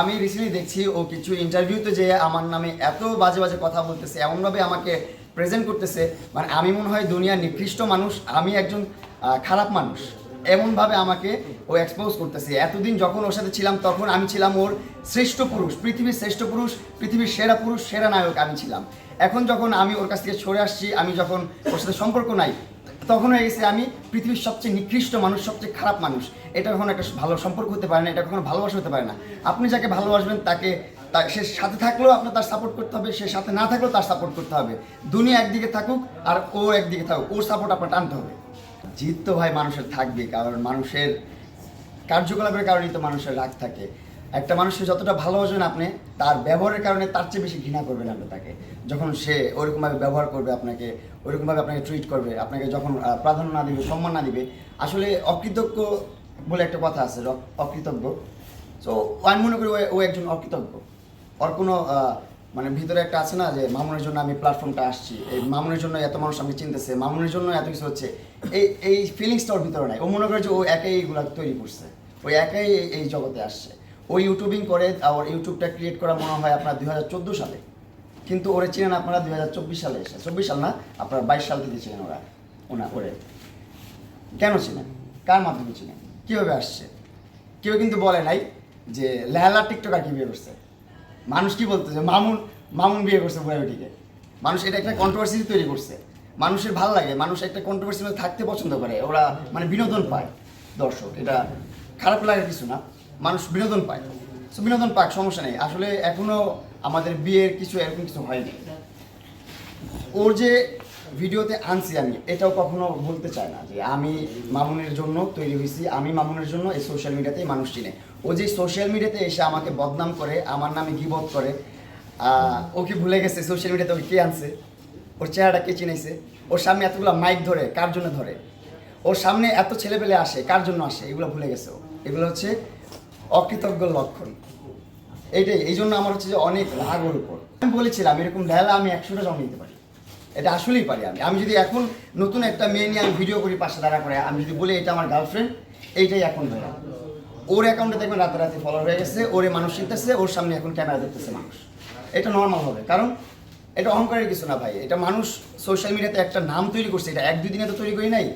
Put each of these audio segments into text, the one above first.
আমি রিসেন্টলি দেখছি ও কিছু ইন্টারভিউতে যে আমার নামে এত বাজে বাজে কথা বলতেছে, এমনভাবে আমাকে প্রেজেন্ট করতেছে। মানে আমি মনে হয় দুনিয়ার নিকৃষ্ট মানুষ, আমি একজন খারাপ মানুষ। এমনভাবে আমাকে ও এক্সপোজ করতেছে। এতদিন যখন ওর সাথে ছিলাম, তখন আমি ছিলাম ওর শ্রেষ্ঠ পুরুষ, পৃথিবীর শ্রেষ্ঠ পুরুষ, পৃথিবীর সেরা পুরুষ, সেরা নায়ক আমি ছিলাম। এখন যখন আমি ওর কাছ থেকে সরে আসছি, আমি যখন ওর সাথে সম্পর্ক নাই তখন হয়ে গেছে আমি পৃথিবীর সবচেয়ে নিকৃষ্ট মানুষ, সবচেয়ে খারাপ মানুষ। এটা কখনো একটা ভালো সম্পর্ক হতে পারে না, এটা কখনো ভালোবাসা হতে পারে না। আপনি যাকে ভালোবাসবেন, তাকে, তা- সে সাথে থাকলেও আপনার তার সাপোর্ট করতে হবে, সে সাথে না থাকলেও তার সাপোর্ট করতে হবে। দুনিয়া একদিকে থাকুক আর ও একদিকে থাকুক, ওর সাপোর্ট আপনার টানতে হবে। জিত তো ভাই মানুষের থাকবে কারণ মানুষের কার্যকলাপের কারণেই তো মানুষের রাগ থাকে। একটা মানুষকে যতটা ভালোবাসবেন আপনি, তার ব্যবহারের কারণে তার চেয়ে বেশি ঘৃণা করবেন আপনি তাকে। যখন সে ওরকমভাবে ব্যবহার করবে আপনাকে, ওরকমভাবে আপনাকে ট্রিট করবে, আপনাকে যখন প্রাধান্য না দিবে, সম্মান না দিবে, আসলে অকৃতজ্ঞ বলে একটা কথা আছে অকৃতজ্ঞ। সো আমি মনে করি ও- ও একজন অকৃতজ্ঞ। ওর কোনো মানে ভিতরে একটা আছে না যে, মামুনের জন্য আমি প্ল্যাটফর্মটা আসছি। এই মামুনের জন্য এত মানুষ আমি চিনতেছে, মামুনের জন্য এত কিছু হচ্ছে। এই এই ফিলিংসটা ওর ভিতরে নাই। ও মনে করে যে ও একাই এইগুলো তৈরি করছে। ওই একাই এই জগতে আসছে। ও ইউটিউবিং করে আর ইউটিউবটা ক্রিয়েট করা মনে হয় আপনার দুই হাজার চোদ্দ সালে। কিন্তু ওরে চিনেন আপনারা দুই হাজার চব্বিশ সালে এসে। চব্বিশ সাল না, আপনার বাইশ সাল থেকে চিনেন ওরা, ওনা, ওরে। কেন চিনেন? কার মাধ্যমে চিনেন? কীভাবে আসছে? কেউ কিন্তু বলে নাই যে লেহালা টিকটকার কি বিয়ে করছে। মানুষ কি বলতেছে মামুন মামুন বিয়ে করছে বুড়াবেটিকে মানুষ এটা একটা কন্ট্রোভার্সি তৈরি করছে। মানুষের ভালো লাগে, মানুষ একটা কন্ট্রোভার্সির মধ্যে থাকতে পছন্দ করে, ওরা মানে বিনোদন পায় দর্শক। এটা খারাপ লাগার কিছু না। মানুষ বিনোদন পায়। সো বিনোদন পাক, সমস্যা নেই। আসলে এখনও আমাদের বিয়ের কিছু, এরকম কিছু হয়নি। ওর যে ভিডিওতে আনছি আমি, এটাও কখনো বলতে চায় না যে আমি মামুনের জন্য তৈরি হয়েছি, আমি মামুনের জন্য এই সোশ্যাল মিডিয়াতেই মানুষ চিনে। ও যে সোশ্যাল মিডিয়াতে এসে আমাকে বদনাম করে, আমার নামে গিবত করে ও কি ভুলে গেছে সোশ্যাল মিডিয়াতে ওকে কে আনছে? ওর চেহারাটা কে চিনাইছে ওর সামনে এতগুলো মাইক ধরে, কার জন্য ধরে? ওর সামনে এত ছেলেপেলে আসে, কার জন্য আসে? এগুলো ভুলে গেছে ও। এগুলো হচ্ছে অকৃতজ্ঞ লক্ষণ। এইটাই, এই জন্য আমার হচ্ছে যে অনেক রাগ ওর উপর। আমি বলেছিলাম, এরকম ঢেলা আমি একশোটা জমা নিতে পারি। এটা আসলেই পারি আমি। আমি যদি এখন নতুন একটা মেয়ে নিয়ে আমি ভিডিও করি, পাশে দাঁড়া করে, আমি যদি বলি, এটা আমার গার্লফ্রেন্ড এইটাই এখন ধরে ওর অ্যাকাউন্টে দেখবেন রাতারাতি ফলো হয়ে গেছে, ওরে মানুষ চিনতেছে ওর সামনে এখন ক্যামেরা দেখতেছে মানুষ। এটা নর্মাল হবে। কারণ এটা অহংকারের কিছু না ভাই। এটা মানুষ সোশ্যাল মিডিয়াতে একটা নাম তৈরি করছে। এটা এক দুই দিনে তো তৈরি করি নাই।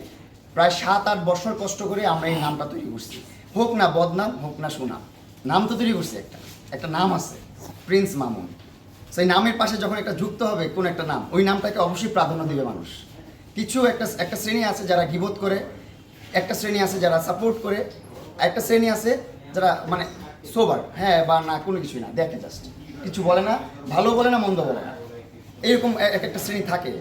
প্রায় সাত আট বছর কষ্ট করে আমরা এই নামটা তৈরি করছি। হোক না বদনাম, হোক না সুনাম। নাম তো তৈরি করছি একটা। একটা নাম আছে, প্রিন্স মামুন। সেই নামের পাশে যখন একটা যুক্ত হবে কোন একটা নাম, ওই নামটাকে অবশ্যই প্রাধান্য দিবে মানুষ। কিছু একটা একটা শ্রেণি আছে যারা গিবোধ করে, একটা শ্রেণি আছে যারা সাপোর্ট করে একটা শ্রেণি আছে যারা মানে সোবার হ্যাঁ বা না, কোনো কিছুই না, দেখে জাস্ট কিছু বলে না, ভালো বলে না, মন্দ বলে না। এরকম এক একটা শ্রেণি থাকে।